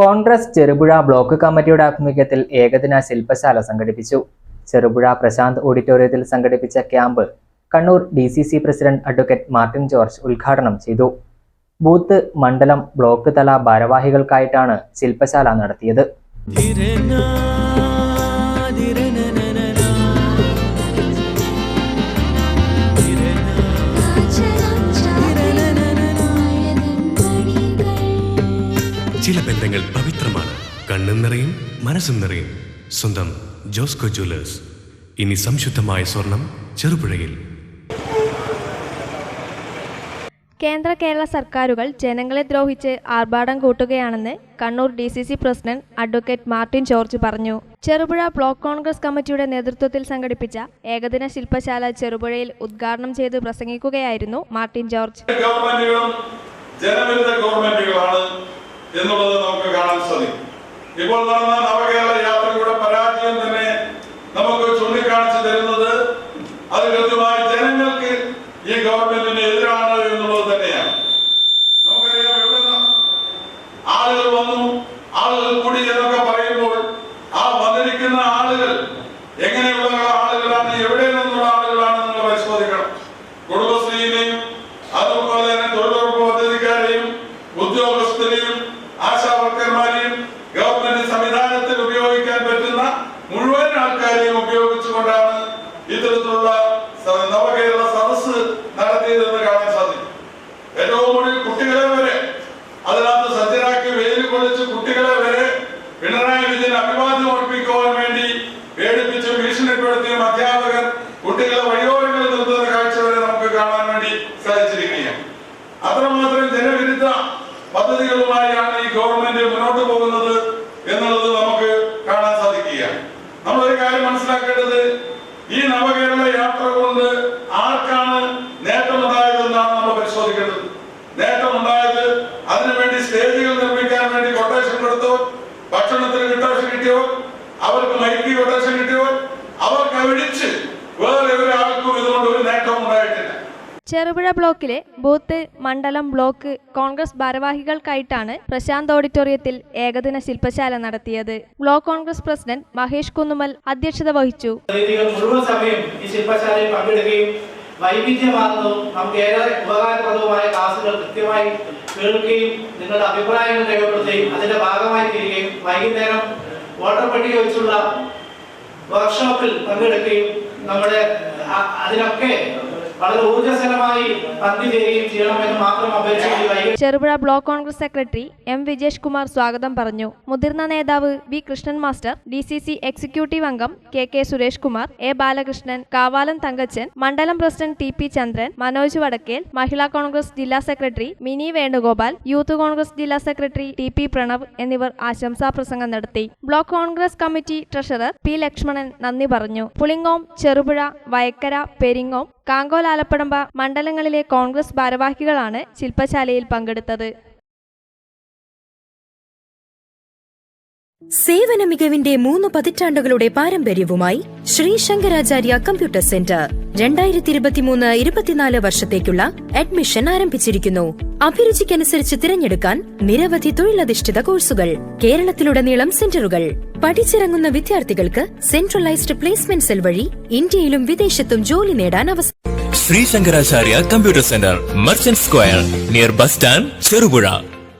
Congress Cherupuzha block കമ്മിറ്റിയുടെ ആഭിമുഖ്യത്തിൽ ഏകദിന ശില്പശാല സംഘടിപ്പിച്ചു. ചെറുപുഴ പ്രശാന്ത് ഓഡിറ്റോറിയത്തിൽ സംഘടിപ്പിച്ച camp Kannur D C C president advocate Martin George ഉദ്ഘാടനം ചെയ്തു. ബൂത്ത് മണ്ഡലം ബ്ലോക്ക് തല ഭാരവാഹികൾക്കായിട്ടാണ് ശില്പശാല നടത്തിയത്. ചില ബന്ധങ്ങൾ പവിത്രമാണ്. കണ്ണും നിറയും മനസ്സും നിറയും. സ്വന്തം ജോസ്കോ ജ്വല്ലേഴ്സ്. ഇനി സംശുദ്ധമായ സ്വർണം ചെറുപുഴയിൽ. കേന്ദ്ര കേരള സർക്കാരുകൾ ജനങ്ങളെ ദ്രോഹിച്ച് ആർഭാടം കൂട്ടുകയാണെന്ന് Kannur D C C president advocate Martin George പറഞ്ഞു. ചെറുപുഴ ബ്ലോക്ക് കോൺഗ്രസ് കമ്മിറ്റിയുടെ നേതൃത്വത്തിൽ സംഘടിപ്പിച്ച ഏകദിന ശില്പശാല ചെറുപുഴയിൽ ഉദ്ഘാടനം ചെയ്ത് പ്രസംഗിക്കുകയായിരുന്നു മാർട്ടിൻ ജോർജ്. ഗവൺമെന്റുകളും ജനവിരുദ്ധ ഗവൺമെന്റുകളാണ് എന്നുള്ളത് നമുക്ക് കാണാൻ സാധിക്കും. ഇപ്പോൾ നടന്ന നവകേരള യാത്രയുടെ പരാജയം തന്നെ നമുക്ക് ചൂണ്ടിക്കാണിച്ചു തരുന്നത് അത് കൃത്യമായി ജനങ്ങൾക്ക് ഈ ഗവൺമെന്റിന് എതിരാണ് എന്നുള്ളത് തന്നെയാണ്. നമുക്കറിയാം ആളുകൾ വന്നു ആളുകൾ കൂടി എന്നൊക്കെ നവകേരള സദസ് നടത്തിയതെന്ന് കാണാൻ സാധിക്കും. ഏറ്റവും കൂടുതൽ കുട്ടികളെ വരെ അതിനകത്ത് സജ്ജരാക്കി വെയിൽ കൊള്ളിച്ച് കുട്ടികളെ വരെ പിണറായി വിജയൻ അഭിവാദ്യം അർപ്പിക്കുവാൻ വേണ്ടി പേടിപ്പിച്ചും ഭീഷണിപ്പെടുത്തിയും അധ്യാപകർ കുട്ടികളെ വഴിയോരങ്ങളിൽ നിർത്തുന്ന കാഴ്ച വരെ നമുക്ക് കാണാൻ വേണ്ടി സാധിച്ചിരിക്കുകയാണ് അത്രമാത്രം ജനവിരുദ്ധ പദ്ധതികളുമായാണ് ഈ ഗവൺമെന്റ് മുന്നോട്ട് പോകുന്നത് എന്നുള്ളത് നമുക്ക് കാണാൻ സാധിക്കുകയാണ് നമ്മൾ ഒരു കാര്യം മനസ്സിലാക്കേണ്ടത് ഈ നവകേരള യാത്ര കൊണ്ട് ആർക്കാണ് നേട്ടമുണ്ടായതെന്നാണ് നമ്മൾ പരിശോധിക്കേണ്ടത്. നേട്ടമുണ്ടായത് അതിനുവേണ്ടി സ്റ്റേജുകൾ നിർമ്മിക്കാൻ വേണ്ടി കൊട്ടേഷൻ കൊടുത്തവർ ഭക്ഷണത്തിന് കൊട്ടേഷൻ കിട്ടിയവർ അവർക്ക് മൈക്ക് കൊട്ടേഷൻ കിട്ടിയവർ അവർക്ക് ഒഴിച്ച് വേറെ ഒരാൾക്കും ഇതുകൊണ്ട് ഒരു നേട്ടവും ഉണ്ടായിട്ടില്ല. ചെറുപുഴ ബ്ലോക്കിലെ ബൂത്ത് മണ്ഡലം ബ്ലോക്ക് കോൺഗ്രസ് ഭാരവാഹികൾക്കായിട്ടാണ് പ്രശാന്ത് ഓഡിറ്റോറിയത്തിൽ ഏകദിന ശില്പശാല നടത്തിയത്. ബ്ലോക്ക് കോൺഗ്രസ് പ്രസിഡന്റ് മഹേഷ് കുന്നുമൽ അധ്യക്ഷത വഹിച്ചു. മുഴുവൻ സമയം ഈ ശില്പശാലയിൽ പങ്കെടുക്കുകയും വൈവിധ്യമാർന്നതും നമുക്ക് ഏറെ ഉപകാരപ്രദവുമായ ക്ലാസുകൾ കൃത്യമായി കേൾക്കുകയും നിങ്ങളുടെ അഭിപ്രായങ്ങൾ രേഖപ്പെടുത്തുകയും അതിന്റെ ഭാഗമായി തീരുകയും വൈകുന്നേരം വോട്ടർ പട്ടിക വെച്ചുള്ള വർക്ക്ഷോപ്പിൽ പങ്കെടുക്കുകയും നമ്മുടെ അതിനൊക്കെ വളരെ ഊർജസ്വലമായി മാത്രം Cherupuzha block Congress secretary M Vijesh Kumar സ്വാഗതം പറഞ്ഞു. മുതിർന്ന നേതാവ് V Krishnan master D C C executive അംഗം K K Suresh Kumar A Balakrishnan Kavalam Thankachan മണ്ഡലം president T P Chandran Manoj Vadakkel Mahila Congress ജില്ലാ സെക്രട്ടറി മിനി വേണുഗോപാൽ യൂത്ത് കോൺഗ്രസ് ജില്ലാ secretary T P Pranav എന്നിവർ ആശംസാ പ്രസംഗം നടത്തി. Block Congress committee treasurer P Lakshmanan നന്ദി പറഞ്ഞു. പുളിങ്ങോം ചെറുപുഴ വയക്കര പെരിങ്ങോം കാങ്കോൽ ആലപ്പടമ്പ മണ്ഡലങ്ങളിലെ കോൺഗ്രസ് ഭാരവാഹികളാണ് ശില്പശാലയിൽ പങ്കെടുത്തത്. സേവന മികവിന്റെ മൂന്ന് പതിറ്റാണ്ടുകളുടെ പാരമ്പര്യവുമായി ശ്രീ ശങ്കരാചാര്യ കമ്പ്യൂട്ടർ സെന്റർ. രണ്ടായിരത്തി ഇരുപത്തിമൂന്ന് ഇരുപത്തിനാല് വർഷത്തേക്കുള്ള അഡ്മിഷൻ ആരംഭിച്ചിരിക്കുന്നു. അഭിരുചിക്കനുസരിച്ച് തിരഞ്ഞെടുക്കാൻ നിരവധി തൊഴിലധിഷ്ഠിത കോഴ്സുകൾ കേരളത്തിലുടനീളം സെന്ററുകൾ. പഠിച്ചിറങ്ങുന്ന വിദ്യാർത്ഥികൾക്ക് സെൻട്രലൈസ്ഡ് പ്ലേസ്മെന്റ് സെൽ വഴി ഇന്ത്യയിലും വിദേശത്തും ജോലി നേടാൻ അവസരം Shri Shankaracharya computer centre merchant square near bus stand Cherupuzha.